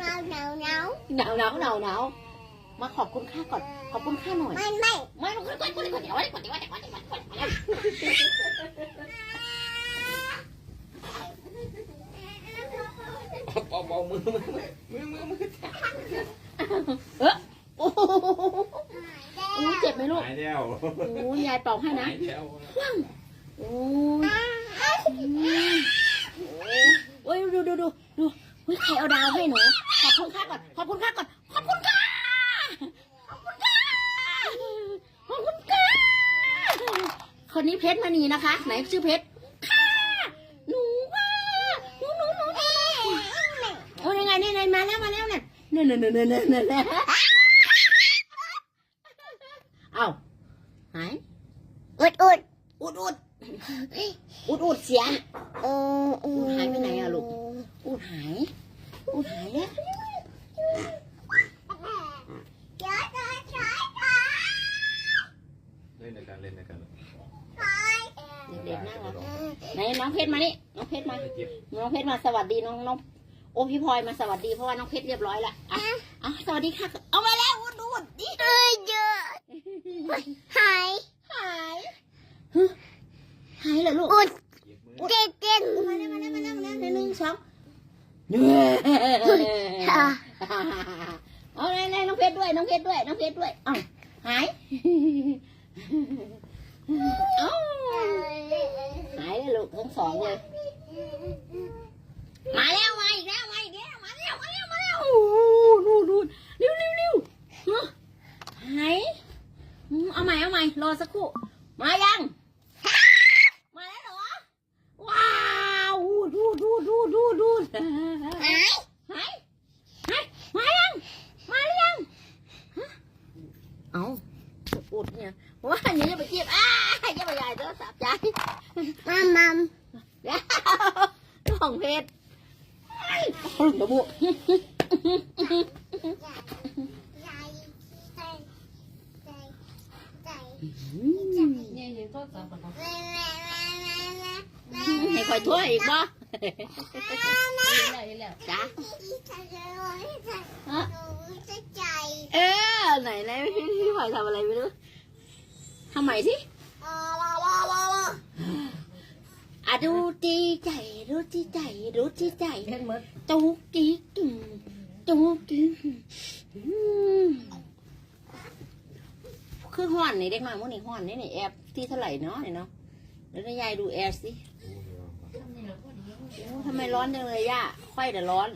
หนาวหนาวหนาวหนาวหนาวหนาวหนาวหนาวมาขอบคุณค่าก่อน ขอบคุณค่าหน่อย ไม่ไม่ไม่ต้องก่อนก่อนก่อนก่อนเดี๋ยวก่อนก่อนเดี๋ยวก่อนเดี๋ยวก่อนเดี๋ยวก่อนเดี๋ยวก่อนเดี๋ยวก่อนเบาเบามือมือมือมือมือเออโอ้โหโอ้เจ็บไหมลูกหายแล้วโอ้ยายเป่าให้นะหายแล้วโอ้ยโอ้ยดูดูดูดูเฮ้ยใครเอาดาวให้หนู ขอบคุณค่าก่อน ขอบคุณค่าก่อน ขอบคุณค่าขอบคุณค่าขอบคุณค่าคนนี้เพชรมณีนะคะ ไหนชื่อเพชร ค่ะ หนูว่า หนูหนูหนูหนูโอ้ยยังไงเนี่ไงมาแล้วมาแล้วเนี่ยเนี่ยเนี่ยเนี่ยเนี่ยเนี่ยเอ้าหายอุดอุดอุดอุด อุดอุดเสียงเออเออหายไปไหนอะลูก อุดหาย อุดหายแล้วเดี๋ยวจะใช้เล่นในการเล่นในการเด็กๆนั่งเหรอไหนน้องเพชรมานี่ น้องเพชรมาเจ็บน้องเพชรมาสวัสดีน้องน้องโอ้พี่พลอยมาสวัสดีเพราะว่าน้องเพชรเรียบร้อยแล้วอะเอาสวัสดีค่ะ เอามาแล้วอุดอุดดิเอ้ยเยอะหายหายฮะ หายเหรอลูกอุดเจ็บมือเก่งเก่งมาแล้วมาแล้วมาแล้วมาแล้วหนึ่งสองเอาไหนไหนน้องเพชรด้วยน้องเพชรด้วยน้องเพชรด้วยเอ้าหายเอ้าหายเลยลูกทั้งสองเลยมาแล้วมาอีกแล้วมาอีกแล้วมาแล้วมาแล้วมาแล้วโอ้โหดูดูเร็วเร็วเร็วฮะหายอืมเอาใหม่เอาใหม่รอสักครู่มายัง มาแล้วเหรอว้าว ดูดูดูหายหายหายมายังมาหรือยังเอาอุดเนี่ยว่าอันนี้จะไปเก็บอ้าจะไปใหญ่โทรศัพท์ใหญ่มัมมัมเดี๋ยวน้องเพชรเอาลูกกระบุเนี่ยยืนโทษจับกันเนาะให้คอยทั่วอีกบ่ ยืนแล้วยืนแล้วจ้าเออไหนไหนพี่พี่พลอยทำอะไรไม่รู้ทำใหม่สิอะดูจีใจดูจีใจดูจีใจเพชรมดตูจีตุ่มตูจีอืมคือห้อนนี่เด็กน้อยมันนี่ห้อนนี่นี่แอบที่เท่าไหร่เนาะนี่เนาะแล้วนายยายดูแอร์สิ ทำนี่เหรอพอดี โอ้ทำไมร้อนจังเลยย่าค่อยแต่ร้อน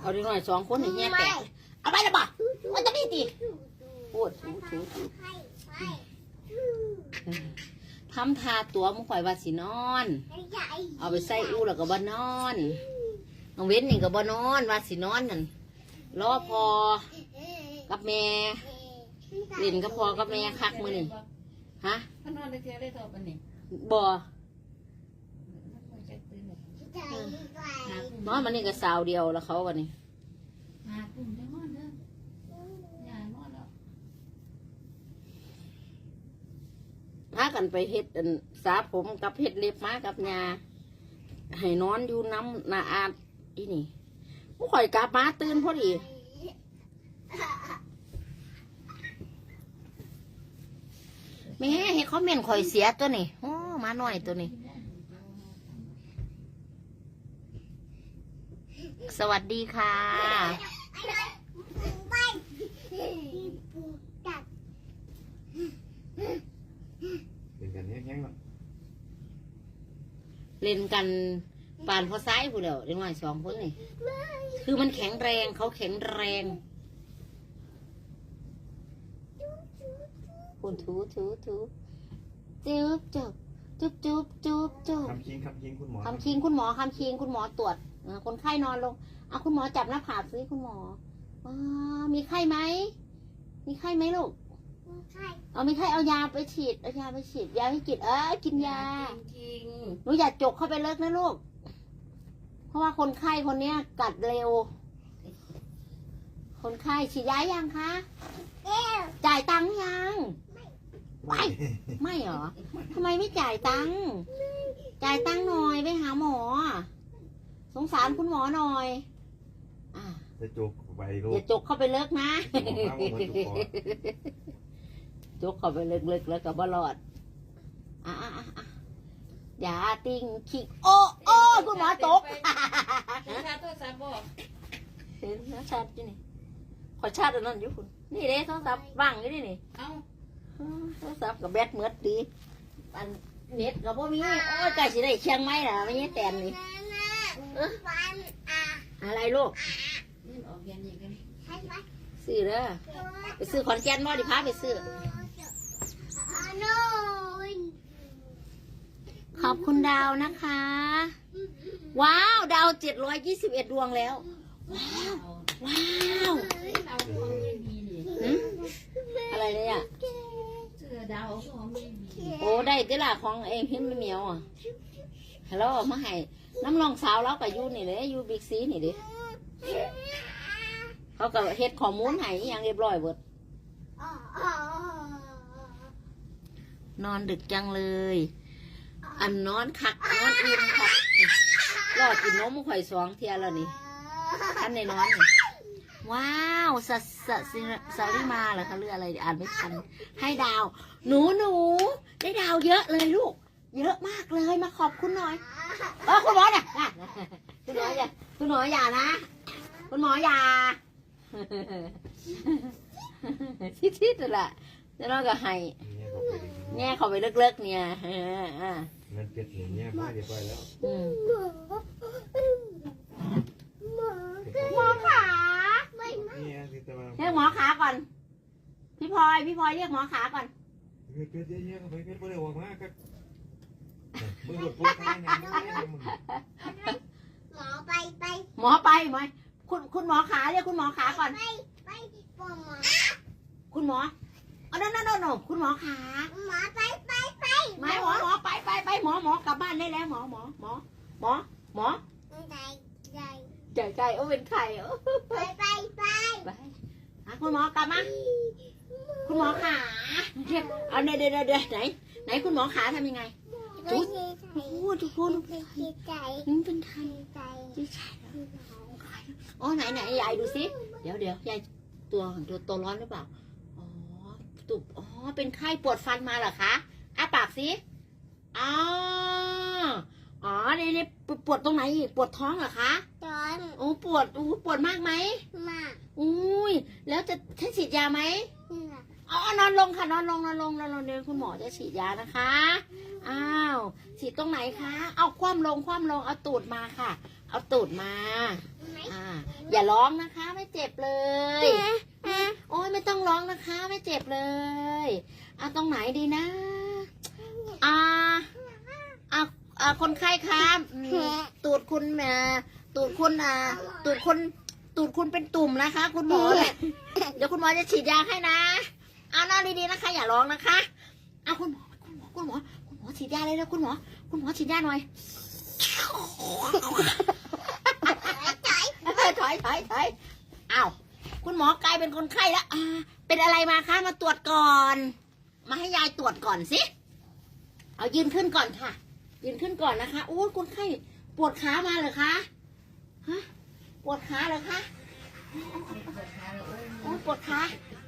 เอาเด็กน้อยสองคนนี่แง่แตกเอาไปละบ่มันจะดีตีปวดถูถูถูทำทาตัวมึงข่อยว่าสินอน เอาไปใส่อู้แล้วก็บ่นอนน้องเว้นนี่ก็บ่นอนว่าสินอนนั่นรอพอกับแม่เล่นกับพอกับแม่คักมือนี่ฮะถ้านอนได้เที่ยวได้เท่าปันนี่บ่ไม่ใช่ตื่ นหรอกนอนมันนี่ก็สาวเดียวแล้วเขาวันนี้หาคุณจะนอนเด้ออย่านอนแล้วพากันไปเฮ็ดอันสาผมกับเฮ็ดเล็บมากับยาให้นอนอยู่น้ำนาอาดอีนี่ผู้ข่อยกลับมาตื่นพอดีแม่ให้เขาเม่นข่อยเสียตัวนี่โอ้มาหน่อยตัวนี้ สวัสดีค่ะเป็นกันแห้งๆเนาะเล่นกันปานพอซ้ายผู้เดียวเด็กน้อยสองคนนี่ คือมันแข็งแรงเขาแข็งแรงคุณถูถูถูจุ๊บจุ๊บจุ๊บจุ๊บจุ๊บจุ๊บคำคิงคำคิงคุณหมอคำคิงคุณหมอคำคิงคุณหมอตรวจเอ่อ คนไข้นอนลง เอาคุณหมอจับหน้าผากสิคุณหมออามีไข้ไหม มีไข้ไหมลูกเอามีไข้เอายาไปฉีด เอายาไปฉีด ยาให้กิน เออกินยาจริงหนูอย่าจกเข้าไปเลิกนะลูก เพราะว่าคนไข้คนเนี้ยกัดเร็ว คนไข้ฉีดยายังคะจ่ายตังค์ยังไม่ไม่เหรอทำไมไม่จ่ายตังค์ จ่ายตังค์หน่อยไปหาหมอ สงสารคุณหมอหน่อยอะจะจุกไปลูอย่ากจกเข้าไปเลิกนะหมอข้างมันจุกคอจกเข้าไปเลิกๆแล้วก็บ่รอดอะอะอะอะอย่าติงคิกโอ้โอ้คุณหมอตกเห็นค่าโทรศัพท์บอกเห็นนะชัดอยู่นี่ขอชาติอันนั้นอยู่คุณนี่เด้โทรศัพท์ว่างอยู่นี่นี่เอ้าอืมโทรศัพท์กับแบตเมือดดีอันเน็ตกับพ่มีโอ้ยใกล้สิได้เชียงใหม่ล่ะไม่ใช่แตนนี่ฟัน อะอะไรลูกนี่ออกเรียนอีกกันให้ไหมซื้อเด้อไปซื้อขอนแก่นบ่ดิพาไปซื้ออะโน่นขอบคุณดาวนะคะ ว้าว ดาวเจ็ดร้อยยี่สิบเอ็ดดวงแล้ว ว้าว ว้าวเอาของไม่มีนี่หึอะไรเนี่ยเสื้อดาวของไม่มีโอ้ได้ที่ละของเองพิมพ์ไม่เหมียวอะฮัลโหลมาให้ น้ำรองสาวเรากับยูนี่เลยยูบิ๊กซีนี่ดิเขาก็เฮ็ดข้อมูลให้อหยังเรียบร้อยเบิดนอนดึกจังเลย อันนอนคักนอนอิ่มคักรอกินนมข่อยสองเทียแล้วนี่ท่านในนอนนี่ว้าวสัสสสิสาริมาเหรอคะเรื่องอะไรอ่านไม่ทันให้ดาว หนูหนูได้ดาวเยอะเลยลูก เยอะมากเลยมาขอบคุณหน่อยเออคุณหมอเนี่ยอะคุณหมออย่าคุณหมออย่านะ คุณหมออย่าชิดชิดๆแหละแล้วเราก็ให้เนี่ยเขาไปดีแง่เข้าไปเลิกๆเนี่ยเอออะเงินเก็บอย่างเงี้ยมาเรียบร้อยแล้วอืมหมอหมอหมอขาไม่ไม่เนี่ยที่จะมาเรียกหมอขาก่อน พี่พลอยพี่พลอยเรียกหมอขาก่อนเงินเก็บเยอะๆเข้าไปเก็บไม่ได้ออกมาครับ มึงหลุดปุ๊บตายนะมึงหมอไปไปหมอไปไหมคุณคุณหมอขาเรียกคุณหมอขาก่อน ไปไปปหมอคุณหมออ๋อโนโนโนโนคุณหมอขาหมอไปไปไปไม่หมอหมอไปไปไปหมอหมอกลับบ้านได้แล้วหมอหมอหมอหมอหมอใจใจใจใจโอ้เป็นไข่ไปไปไปไปคุณหมอกลับมาคุณหมอขาเรียกเอาเดี๋ยวเดี๋ยวเดี๋ยวไหนไหนคุณหมอขาทำยังไง จุดโอ้ทุกคนมันเป็นไข่ใจไม่ใช่อ๋อไหนไหนยายดูสิเดี๋ยวเดี๋ยวยายตัวตัวตัวร้อนหรือเปล่าอ๋อตุบอ๋อเป็นไข้ปวดฟันมาเหรอคะอ้าปากสิอ๋ออ๋อนี่นี่ปวดตรงไหนอีกปวดท้องเหรอคะตอนโอ้ปวดโอ้ปวดมากไหมมากอุ้ยแล้วจะให้ฉีดยาไหมอ๋อนอนลงค่ะนอนลงนอนลงนอนลงเดี๋ยวคุณหมอจะฉีดยานะคะ อ้าวฉีดตรงไหนคะ เอาคว่ำลงคว่ำลงเอาตูดมาค่ะ เอาตูดมาไหมอ่าอย่าร้องนะคะ ไม่เจ็บเลยโอ้ยไม่ต้องร้องนะคะ ไม่เจ็บเลยเอาตรงไหนดีนะอ่าอ่าอ่าคนไข้ครับอืมตูดคุณอ่าตูดคุณอ่าตูดคุณตูดคุณเป็นตุ่มนะคะ คุณหมอเดี๋ยวคุณหมอจะฉีดยาให้นะเอานอนดีๆนะคะ อย่าร้องนะคะเอาคุณหมอคุณหมอคุณหมอคุณหมอ ฉีดยาเลยนะคุณหมอ คุณหมอฉีดยาหน่อยถอยถอยถอยถอยอ้าวคุณหมอกลายเป็นคนไข้แล้วอ่าเป็นอะไรมาคะ มาตรวจก่อน มาให้ยายตรวจก่อนสิ เอายืนขึ้นก่อนค่ะ ยืนขึ้นก่อนนะคะโอ้ยคนไข้ปวดขามาเหรอคะ ฮะ ปวดขาเหรอคะโอ้ยปวดขา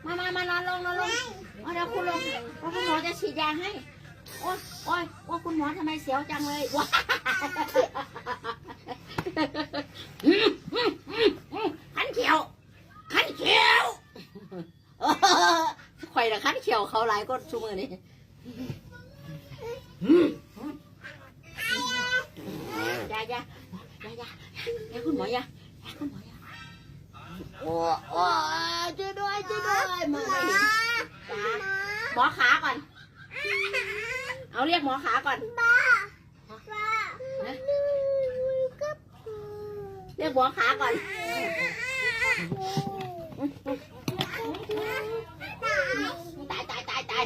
มามามานอนลงนอนลงเอาเดี๋ยวคุณลงเพราะคุณหมอจะฉีดยาให้ โอ้ยโอ้ยโอ้ยคุณหมอทำไมเสียวจังเลยว้าอืมอืมอืมอืมขันเขียวขันเขียวเออข่อยละขันเขียวเขาหลายก็ชูมือนี่อืมอยาอยาอยาอยาอยาคุณหมอยาอยาคุณหมอยาโอ้โอ้ช่วยด้วยช่วยด้วยมาไม่เห็นจ้าหมอขาก่อน เอาเรียกหมอขาก่อนบ้าบ้าเรียกหมอขาก่อน ตายตายตายตาย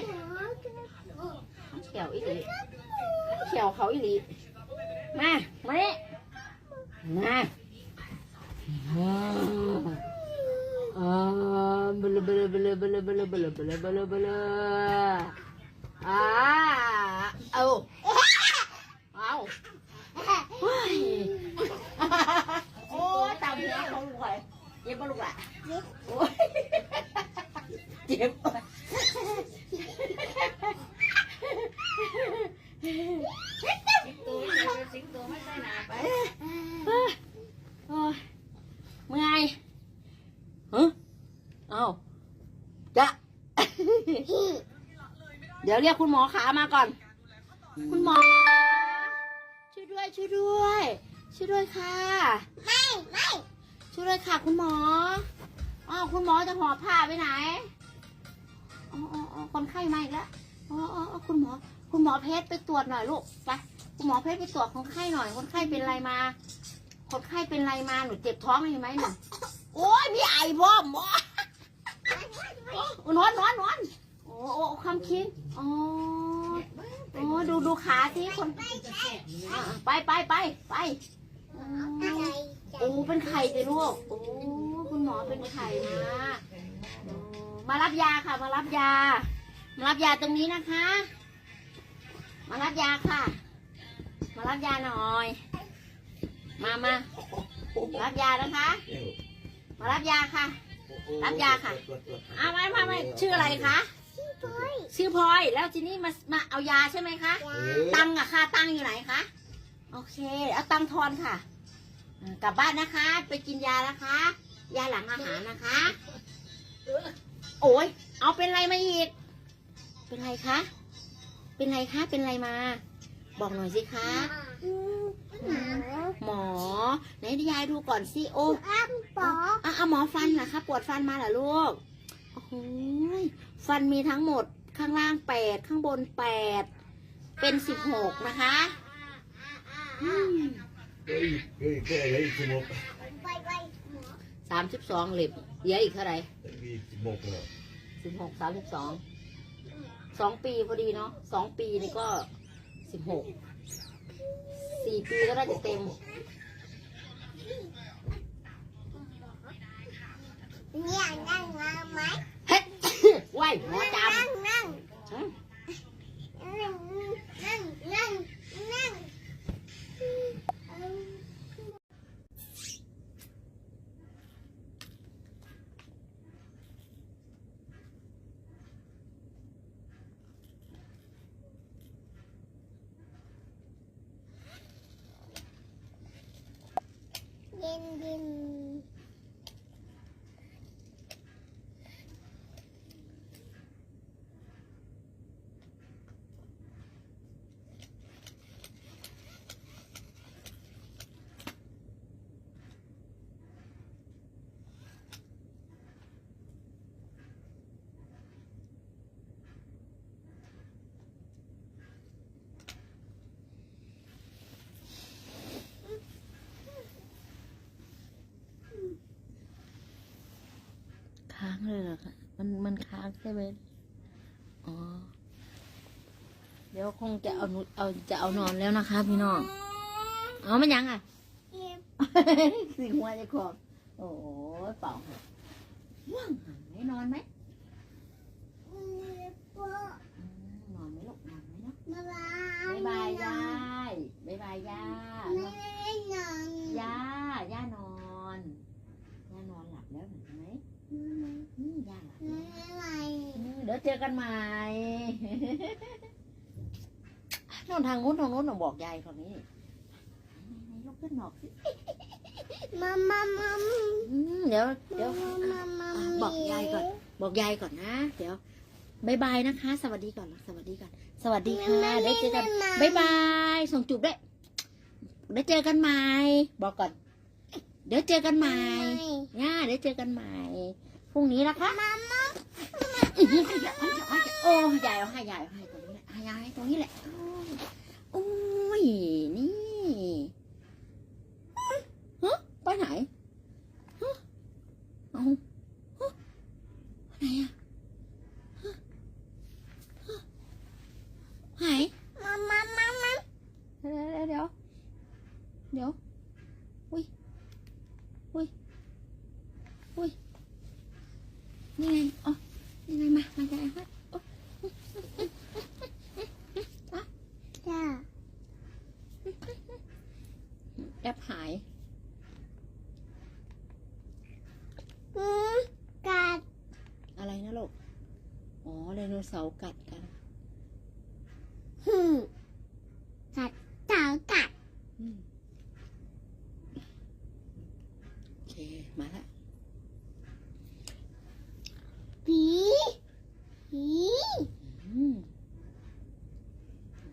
เขียวอีหลีเขียวเขาอีหลีมา มาเนี่ยมาอ่าบลาบลาบลาบลาบลาบลาบลาบลาบลา อ่าเอาเอาเฮ้ยโอ้ยตามหัวของลูกเลยเจ็บปะลูกล่ะโอ้ยเจ็บตัวใส่สิงตัวไม่ใส่หนาไปโอ้ยเมื่อยฮะเอาจ้ะ เดี๋ยวเรียกคุณหมอขามาก่อน คุณหมอช่วยด้วยช่วยด้วยช่วยด้วยค่ะ ไม่ไม่ช่วยด้วยค่ะ คุณหมออ๋อคุณหมอจะห่อผ้าไปไหนอ๋ออ๋ออ๋อคนไข้มาอีกแล้วอ๋ออ๋ออ๋อคุณหมอ คุณหมอเพชรไปตรวจหน่อยลูกไปคุณหมอเพชรไปตรวจคนไข้หน่อย คนไข้เป็นอะไรมาคนไข้เป็นอะไรมาหนูเจ็บท้องเลยไหมหนูโอ้ยมีไอบ่หมอโอ้นอนนอนนอน โอ้โอ้คำคิดอ๋อโอ้ดูดูขาสิคนจะแสบเลยอะไปไปไปไปอ๋ออะไรโอ้เป็นไข่เลยลูกโอ้คุณหมอเป็นไข่นะโอ้มารับยาค่ะ มารับยา มารับยาตรงนี้นะคะ มารับยาค่ะ มารับยาหน่อย มามารับยานะคะ มารับยาค่ะ รับยาค่ะอามามามาชื่ออะไรคะตัว ชื่อพลอยแล้วทีนี้มามาเอายาใช่ไหมคะ ตังค์อะค่ะตังค์อยู่ไหนคะโอเค เอาตังค์ทอนค่ะอ่ากลับบ้านนะคะ ไปกินยานะคะ ยาหลังอาหารนะคะ โอ้ยเอาเป็นไรมาอีก เป็นไรคะ เป็นไรคะเป็นไรมา บอกหน่อยสิคะหมาหมอไหนยายดูก่อนสิโอ้อ้ำปออะเอาหมอฟันเหรอคะปวดฟันมาเหรอลูกโอ้โหย ฟันมีทั้งหมดข้างล่างแปดข้างบนแปดเป็นสิบหกนะคะอืมเฮ้ยเฮ้ยแค่ไหนสมบไปไปหมอสามสิบสองเหล็บเหลืออีกเท่าไหร่มีสมบเหรอสิบหกสามสิบสองสองปีพอดีเนาะสองปีนี่ก็สิบหกสี่ปีก็น่าจะเต็มเนี่ยนั่งมาไหมเฮ้ย ว้ายหมอจ นั่งนั่ง ำอืม นั่งนั่งนั่งนั่ง เย็นเย็น มันค้างใช่ไหมอ๋อ เดี๋ยวคงจะเอานุเอาจะเอานอนแล้วนะคะ พี่น้อง เอามันยังอะเย็นสิหัวจะขอบ โอ้ยเป่าค่ะว่างหายนอนไหมปอนอนไหมลูกนอนไหมเนาะบ๊ายบาบายยบายยายบายบายย่าไม่ได้นอนย่าย่านอนย่านอนหลับแล้วเห็นไหมอืมย่าหลับ ไม่ แล้ว ได้ อืมเดี๋ยวเจอกันใหม่นอนทางนู้นทางนู้นหนูบอกยายคนนี้ไหนๆลุกขึ้นหนอกสิมามามาอืมเดี๋ยวเดี๋ยวมามามาบอกยายก่อน บอกยายก่อนนะ เดี๋ยวบายบายนะคะ สวัสดีก่อนสวัสดีก่อน สวัสดีค่ะได้เจอกันบายบายส่งจูบด้วยได้เจอกันใหม่บอกก่อน เดี๋ยวเจอกันใหม่ย่าเดี๋ยวเจอกันใหม่พรุ่งนี้นะคะมามา อื้อหือให้ยายให้ยายให้ยายโอ้ให้ยายเอาให้ยายเอาให้ตรงนี้แหละให้ยายให้ตรงนี้แหละโอ้ย แอปหายกัด อะไรนะลูก อ๋อไดโนเสาร์กัดกันหืกัดเสากัดโอเค มาละผีผี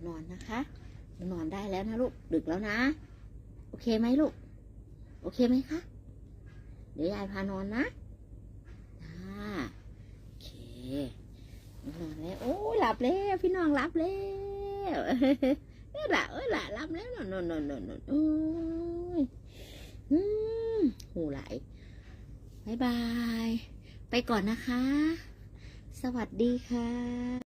นอนนะคะ นอนได้แล้วนะลูก ดึกแล้วนะ โอเคไหมลูก โอเคไหมคะ เดี๋ยวยายพานอนนะอ่าโอเค นอนแล้ว โอ้หลับแล้ว พี่น้องหลับแล้วเอ้ยหลับเอ้ยหลับหลับแล้วนอนนอนนอนนอนนอนโอ้ยอืมหูไหลบายบาย ไปก่อนนะคะ สวัสดีค่ะ